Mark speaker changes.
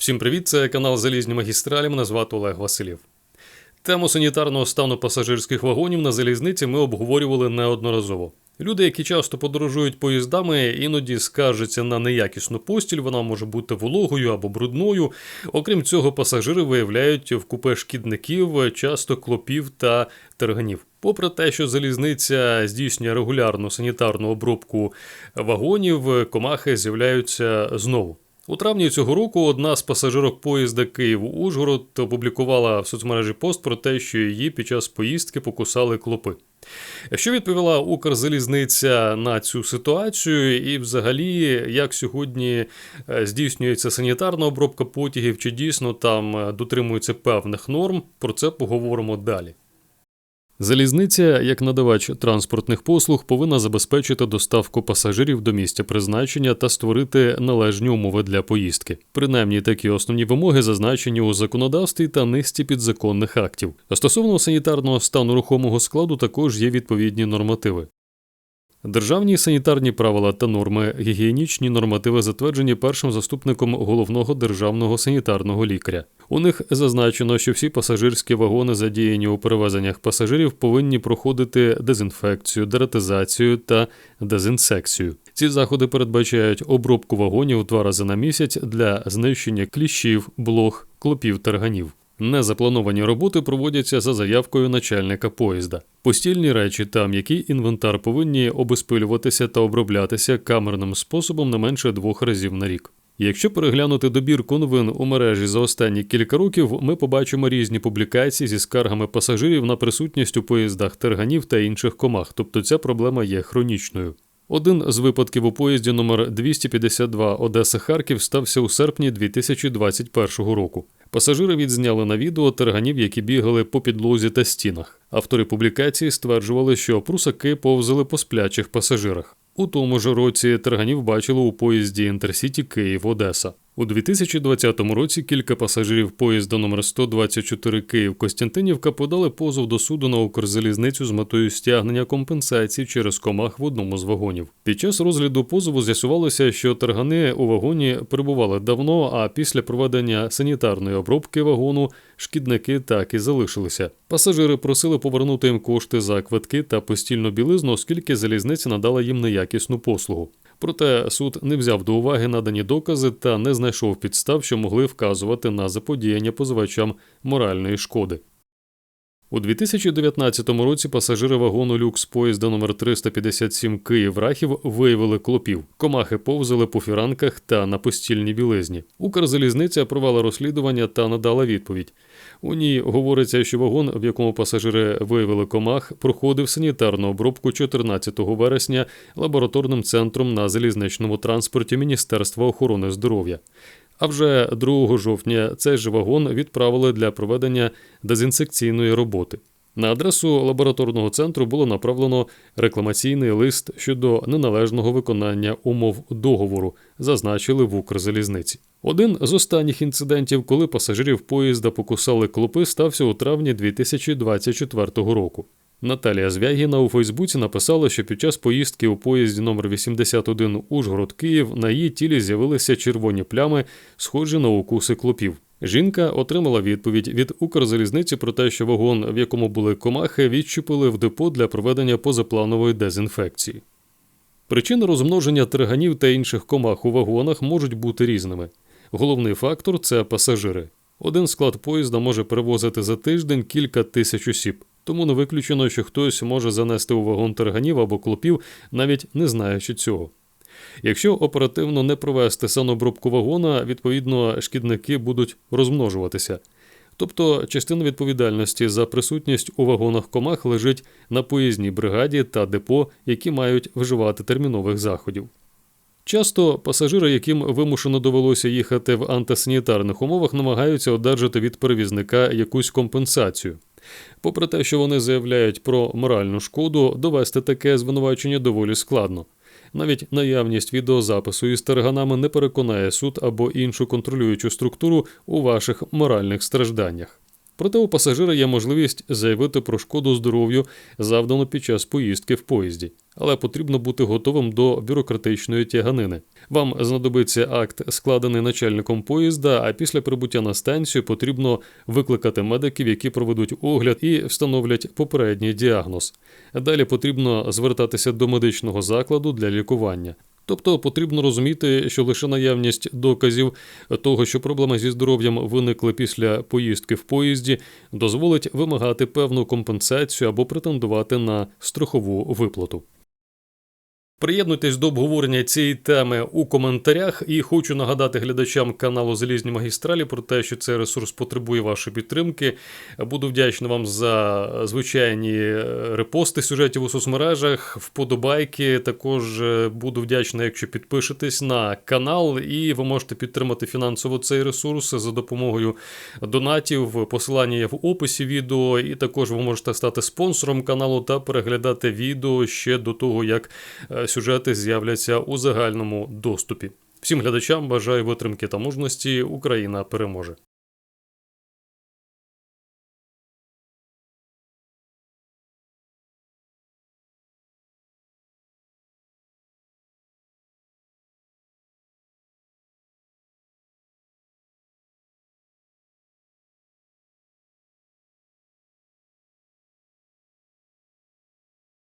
Speaker 1: Всім привіт, це канал Залізні магістралі. Мене звати Олег Василів. Тему санітарного стану пасажирських вагонів на залізниці ми обговорювали неодноразово. Люди, які часто подорожують поїздами, іноді скаржаться на неякісну постіль, вона може бути вологою або брудною. Окрім цього, пасажири виявляють в купе шкідників, часто клопів та терганів. Попри те, що залізниця здійснює регулярну санітарну обробку вагонів, комахи з'являються знову. У травні цього року одна з пасажирок поїзда Київ-Ужгород опублікувала в соцмережі пост про те, що її під час поїздки покусали клопи. Що відповіла Укрзалізниця на цю ситуацію, і взагалі, як сьогодні е, здійснюється санітарна обробка потягів, чи дійсно там е, дотримуються певних норм, про це поговоримо далі. Залізниця, як надавач транспортних послуг, повинна забезпечити доставку пасажирів до місця призначення та створити належні умови для поїздки. Принаймні такі основні вимоги зазначені у законодавстві та низці підзаконних актів. А стосовно санітарного стану рухомого складу також є відповідні нормативи. Державні санітарні правила та норми, гігієнічні нормативи затверджені першим заступником головного державного санітарного лікаря. У них зазначено, що всі пасажирські вагони, задіяні у перевезеннях пасажирів, повинні проходити дезінфекцію, дератизацію та дезінсекцію. Ці заходи передбачають обробку вагонів два рази на місяць для знищення кліщів, блох, клопів та рганів. Незаплановані роботи проводяться за заявкою начальника поїзда. Постільні речі та м'який інвентар повинні обезпилюватися та оброблятися камерним способом не менше двох разів на рік. Якщо переглянути добірку новин у мережі за останні кілька років, ми побачимо різні публікації зі скаргами пасажирів на присутність у поїздах терганів та інших комах, тобто ця проблема є хронічною. Один з випадків у поїзді номер 252 Одеса Харків стався у серпні 2021 року. Пасажири відзняли на відео терганів, які бігали по підлозі та стінах. Автори публікації стверджували, що прусаки повзали по сплячих пасажирах. У тому ж році терганів бачили у поїзді Інтерсіті Київ Одеса. У 2020 році кілька пасажирів поїзда номер 124 Київ Костянтинівка подали позов до суду на Укрзалізницю з метою стягнення компенсацій через комах в одному з вагонів. Під час розгляду позову з'ясувалося, що тергани у вагоні перебували давно, а після проведення санітарної обробки вагону шкідники так і залишилися. Пасажири просили повернути їм кошти за квитки та постільну білизну, оскільки залізниця надала їм неякісну послугу. Проте суд не взяв до уваги надані докази та не знайшов підстав, що могли вказувати на заподіяння позивачам моральної шкоди. У 2019 році пасажири вагону люкс поїзда номер 357 Київ Рахів виявили клопів. Комахи повзали по фіранках та на постільній білизні. Укрзалізниця провела розслідування та надала відповідь. У ній говориться, що вагон, в якому пасажири виявили комах, проходив санітарну обробку 14 вересня лабораторним центром на залізничному транспорті Міністерства охорони здоров'я. А вже 2 жовтня цей же вагон відправили для проведення дезінсекційної роботи. На адресу лабораторного центру було направлено рекламаційний лист щодо неналежного виконання умов договору, зазначили в Укрзалізниці. Один з останніх інцидентів, коли пасажирів поїзда покусали клопи, стався у травні 2024 року. Наталія Звягіна у Фейсбуці написала, що під час поїздки у поїзді номер 81 Ужгород Київ на її тілі з'явилися червоні плями, схожі на укуси клопів. Жінка отримала відповідь від Укрзалізниці про те, що вагон, в якому були комахи, відчепили в депо для проведення позапланової дезінфекції. Причини розмноження триганів та інших комах у вагонах можуть бути різними. Головний фактор це пасажири. Один склад поїзда може перевозити за тиждень кілька тисяч осіб, тому не виключено, що хтось може занести у вагон тарганів або клопів, навіть не знаючи цього. Якщо оперативно не провести санобробку вагона, відповідно шкідники будуть розмножуватися. Тобто частина відповідальності за присутність у вагонах комах лежить на поїзній бригаді та депо, які мають вживати термінових заходів. Часто пасажири, яким вимушено довелося їхати в антисанітарних умовах, намагаються одержати від перевізника якусь компенсацію. Попри те, що вони заявляють про моральну шкоду, довести таке звинувачення доволі складно. Навіть наявність відеозапису із тарганами не переконає суд або іншу контролюючу структуру у ваших моральних стражданнях. Проте у пасажира є можливість заявити про шкоду здоров'ю, завдану під час поїздки в поїзді, але потрібно бути готовим до бюрократичної тяганини. Вам знадобиться акт, складений начальником поїзда, а після прибуття на станцію потрібно викликати медиків, які проведуть огляд і встановлять попередній діагноз. Далі потрібно звертатися до медичного закладу для лікування. Тобто потрібно розуміти, що лише наявність доказів того, що проблеми зі здоров'ям виникли після поїздки в поїзді, дозволить вимагати певну компенсацію або претендувати на страхову виплату. Приєднуйтесь до обговорення цієї теми у коментарях і хочу нагадати глядачам каналу Залізні магістралі про те, що цей ресурс потребує вашої підтримки. Буду вдячний вам за звичайні е, репости сюжетів у соцмережах, вподобайки. Також е, буду вдячний, якщо підпишетесь на канал, і ви можете підтримати фінансово цей ресурс за допомогою донатів. Посилання є в описі відео, і також ви можете стати спонсором каналу та переглядати відео ще до того, як е, сюжети з'являться у загальному доступі. Всім глядачам бажаю витримки та мужності. Україна переможе.